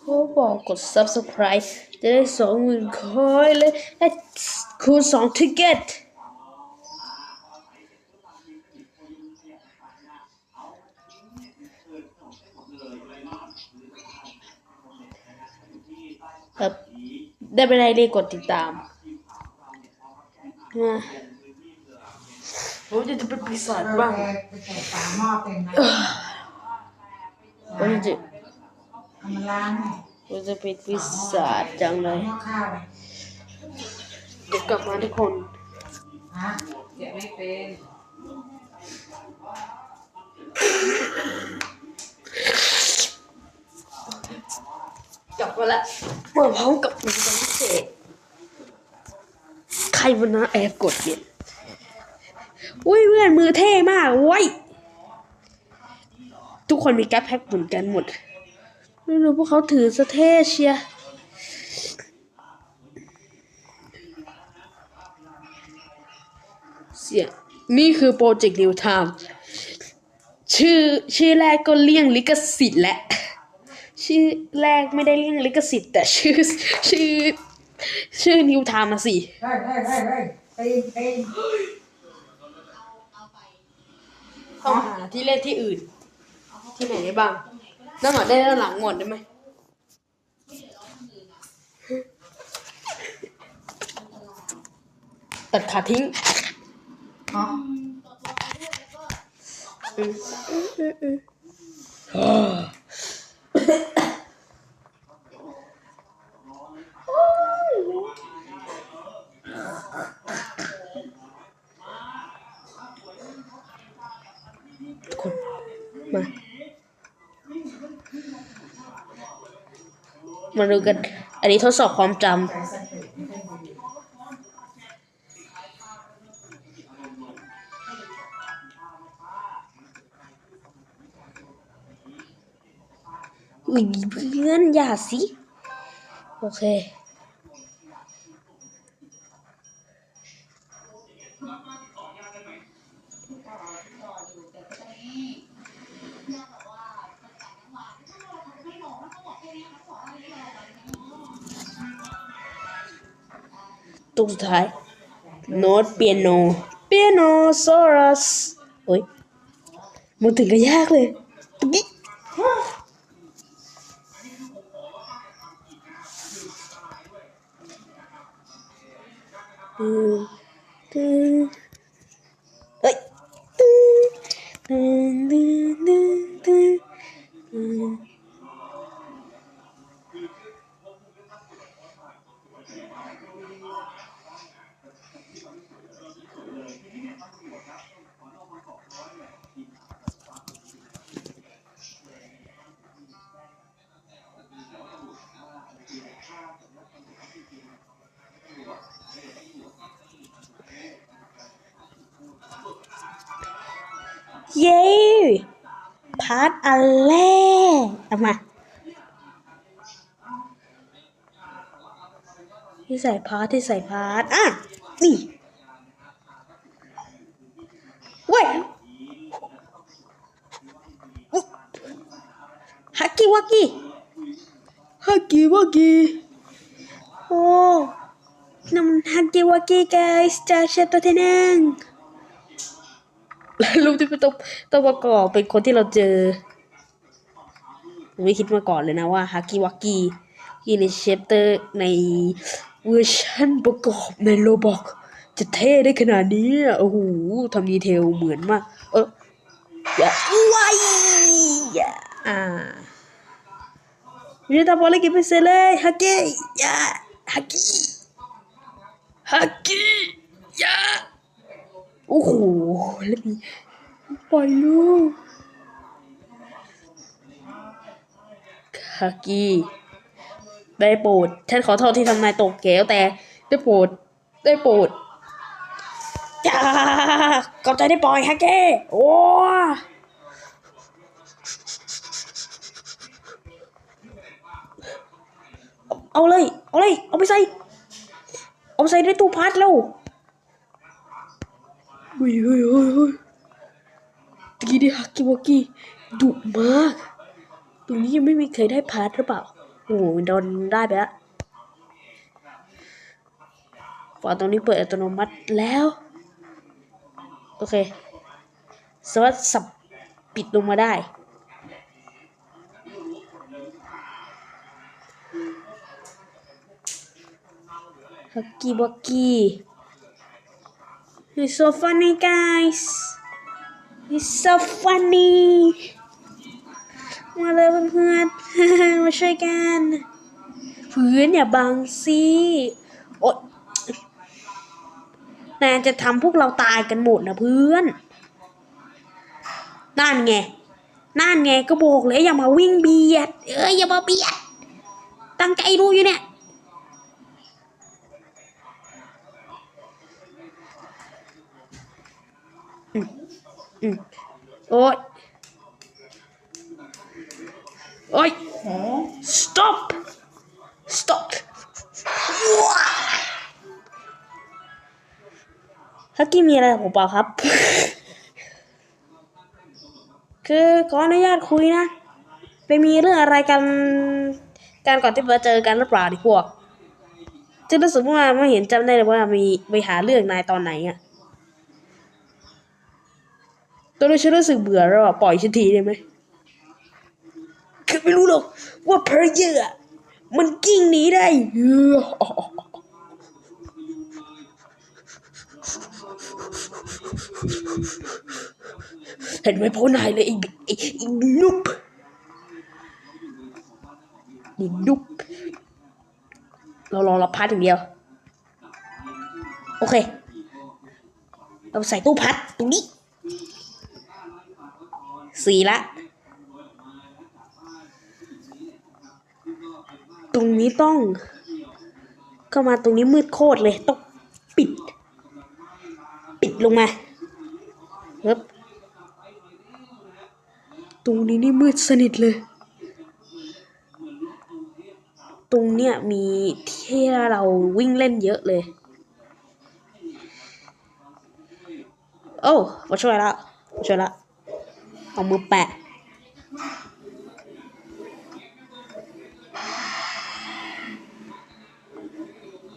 เขาบอกกด subscribe จะได้สองหมื่นคอยเลยและคูณสองทิกเก็ตครับได้ไปไหนเลยกดติดตามนะผมจะเป็นปีศาจบ้างไปใส่ฝาหม้อเป็นไหมผมจะเอา มาล้างให้ผมจะเป็นปีศาจจังเลย หม้อข้าวเลยเดี๋ยวกลับมาทุกคน ฮะเก็บไม่เป็นกลับมาแล้วมาพร้อมกับมือพิเศษใครมันนะแอบกดเนี่ยอุ้ยเพื่อนมือเท่มากไว้ยทุกคนมีแก๊ปแพ็คเหมือนกันหมด ไม่รู้พวกเขาถือสะเท่เชียร์เสียงนี่คือโปรเจกต์นิวไทม์ชื่อชื่อแรกก็เลี่ยงลิขสิทธิ์แหละ ชื่อแรกไม่ได้เลี่ยงลิขสิทธิ์แต่ชื่อชื่อ ชื่อนิวไทม์มาสิเฮ้ยเฮ้ยเฮ้ยเฮ้ยตีนตีนต้องหาที่เล่นที่อื่น ที่ไหนได้บ้าง ด้านหลังได้ด้านหลังหมดได้ไหมตัดขาทิ้งอ๋ออืมอืมอืมอื มาดูกัน อันนี้ทดสอบความจำอุ้ยเพื่อนอย่าสิ โอเค ตัวสุดท้ายโน้ตเปียโนเปียโนซอรัสโอ้ยมันถึงก็ยากเลยตุ๊กกี้อืม เย้พาร์ทอันแรกเอามาที่ใส่พาร์ทที่ใส่พาร์ทอะนี่เว้ยอุ๊ยฮักกี้วักกี้ฮักกี้วักกี้โอ้นั่นมันฮักกี้วักกี้ guys จากเชตโตเทนังแล้ว รูปที่เป็นตัวตัวประกอบเป็นคนที่เราเจอ ไม่คิดมาก่อนเลยนะว่าฮากิวากิยีในเชปเตอร์ในเวอร์ชันประกอบในโลบอกจะเท่ได้ขนาดนี้โอ้โหทำดีเทลเหมือนมาก เอออย่าไว้อย่าอ่าไม่ได้ทำอะไรกินไปเสร็จเลยฮากิอย่าฮากิฮากิอย่า โอ้โหแล้วมีปล่อยลูกคากีได้โปรดฉันขอโทษที่ทำนายตกแก้วแต่ได้โปรดได้โปรดจ้ากอบใจได้ปล่อยฮะแกโอ้เอาเอาเลย เอาเลย เอาไปใส่ เอาไปใส่ในตู้พัดแล้ว เฮ้ยเฮ้ยเฮ้ยเฮ้ยตีได้ฮักกี้วอกกี้ดุมาก ตรงนี้ยังไม่มีใครได้พาร์ทหรือเปล่า โอ้โหโดนได้ไปแล้วฝาตรงนี้เปิดอัตโนมัติแล้ว โอเคสามารถสับปิดลงมาได้ ฮักกี้บักกี้ It's so funny guys It's so funny มาเลยเพื่อนๆ มาช่วยกันเพื่อนอย่าบังสิโอ๊ยนายจะทำพวกเราตายกันหมดนะเพื่อน นั่นไง นั่นไงก็บอกเลยอย่ามาวิ่งเบียด เอ้ยอย่ามาเบียด ตั้งใจดูอยู่เนี่ย อืมโอ๊ยโอ๊ยโอ้ stop stop ฮักกี้มีอะไรกับผมเปล่าครับ คือขออนุญาตคุยนะ ไปมีเรื่องอะไรกันการก่อนที่มาเจอกันหรือเปล่าดิพวกจะรู้สึกว่าไม่เห็นจำได้เลยว่ามีไปหาเรื่องนายตอนไหนอะ ตอนนี้ฉันรู้สึกเบื่อแล้วอะปล่อยฉันทีได้ไหมคือไม่รู้หรอกว่าเพอร์เยอร์อะมันกิ้งหนีได้เออเห็นไหมพ่อนายเลยไอ้ไอ้ไอ้นุบนี่นุ๊บเรารอรับพัดอย่างเดียว โอเค เราใส่ตู้พัดตรงนี้ สีละ ตรงนี้ต้อง เข้ามาตรงนี้มืดโคตรเลย ต้องปิด ปิดลงมาเฮ้บตรงนี้นี่มืดสนิทเลย ตรงเนี้ยมีที่เราวิ่งเล่นเยอะเลย โอ้มาช่วยละมาช่วยละ เอามือแปะ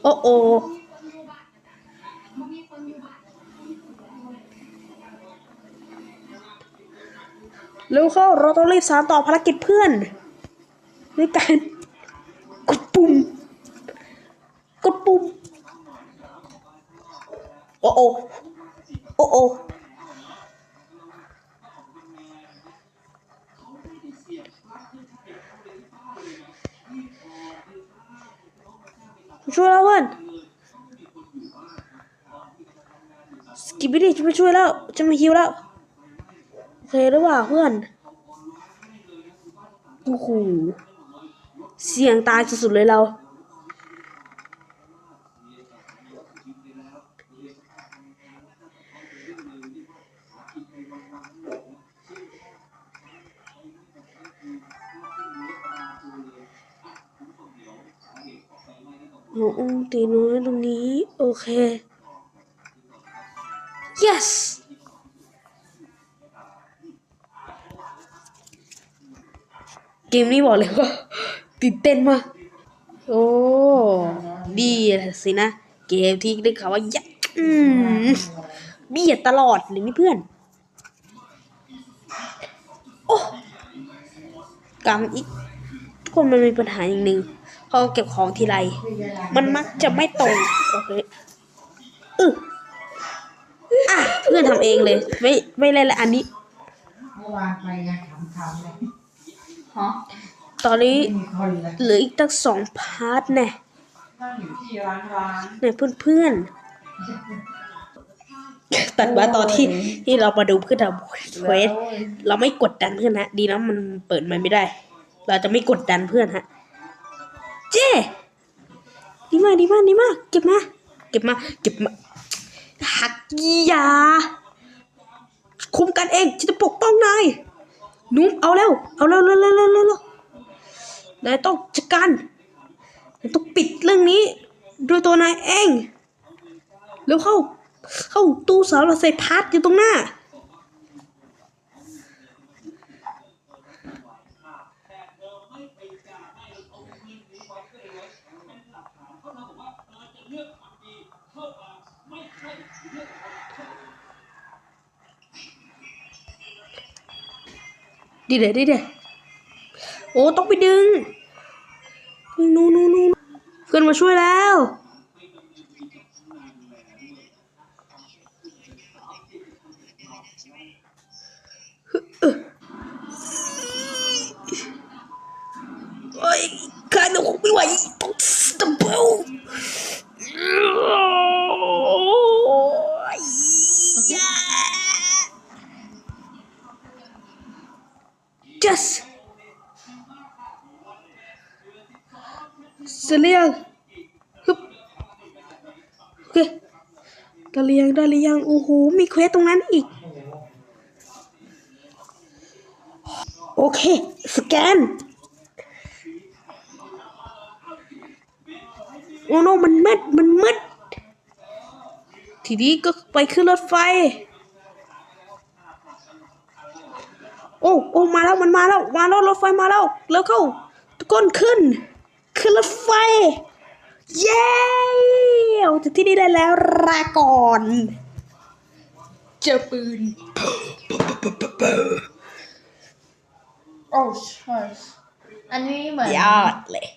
โอ้โอเร็วเข้าเราต้องรีบสานต่อภารกิจเพื่อน ด้วยการกดปุ่มกดปุ่มโอ้โอโอ้โอ ช่วยแล้วเพื่อนสกิปไปดิจะมาช่วยแล้วจะมาฮิวแล้วโอเคหรือเปล่าเพื่อนโอ้โหเสียงตายสุดๆเลยเรา หัวองค์ตีน้อยตรงนี้ โอเค yes เกมนี้บอกเลยว่าตื่นเต้นมาก โอ้ ดีสินะ เกมที่ได้ข่าวว่ายัดอืมเบียดตลอดเลยนี่เพื่อน โอ้กำอีก คนมันมีปัญหาอย่างหนึ่งพอเก็บของทีไร มันมักจะไม่ตรงโอเคอืออะเพื่อนทำเองเลย ไม่ไม่เล่นละอันนี้เมื่อวานไปงานทำทำเลยฮะตอนนี้ไม่มีคนเลยเหลืออีกตั้งสองพาร์ทแน่นั่งอยู่ที่ร้านร้านเนี่ยเพื่อนๆตัดมาตอนที่ที่เรามาดูเพื่อนทำเควสเราไม่กดดันเพื่อนฮะดีนะมันเปิดมันไม่ได้ เราจะไม่กดดันเพื่อนฮะ เจ้ดีมากดีมากดีมากเก็บมา เก็บมา เก็บมาหักกีหยา คุมกันเองฉันจะปกป้องนายนุ่มเอาเร็วเอาเร็วเร็วเร็วเร็วเร็วนายต้องจัดการนายต้องปิดเรื่องนี้ด้วยตัวนายเอง เร็วเข้า เข้าตู้สาวเราใส่พาร์อยู่ตรงหน้า ดีเดดีเดโอ้ ต้องไปดึง ดึงนู่นนู่นเพื่อนมาช่วยแล้ว เคได้หรือยังได้หรือยังโอ้โหมีเควสตรงนั้นอีก โอเค สแกน โอ้โนมันมืดมันมืดทีนี้ก็ไปขึ้นรถไฟ โอ้โอ้มาแล้วมันมาแล้วมาแล้วรถไฟมาแล้วแล้วเข้าทุกคนขึ้น ขึ้นรถไฟ เย้ ออกจากที่นี่ได้แล้วลาก่อน เจอปืนโอ้ใช่อันนี้เหมือน ยอดเลย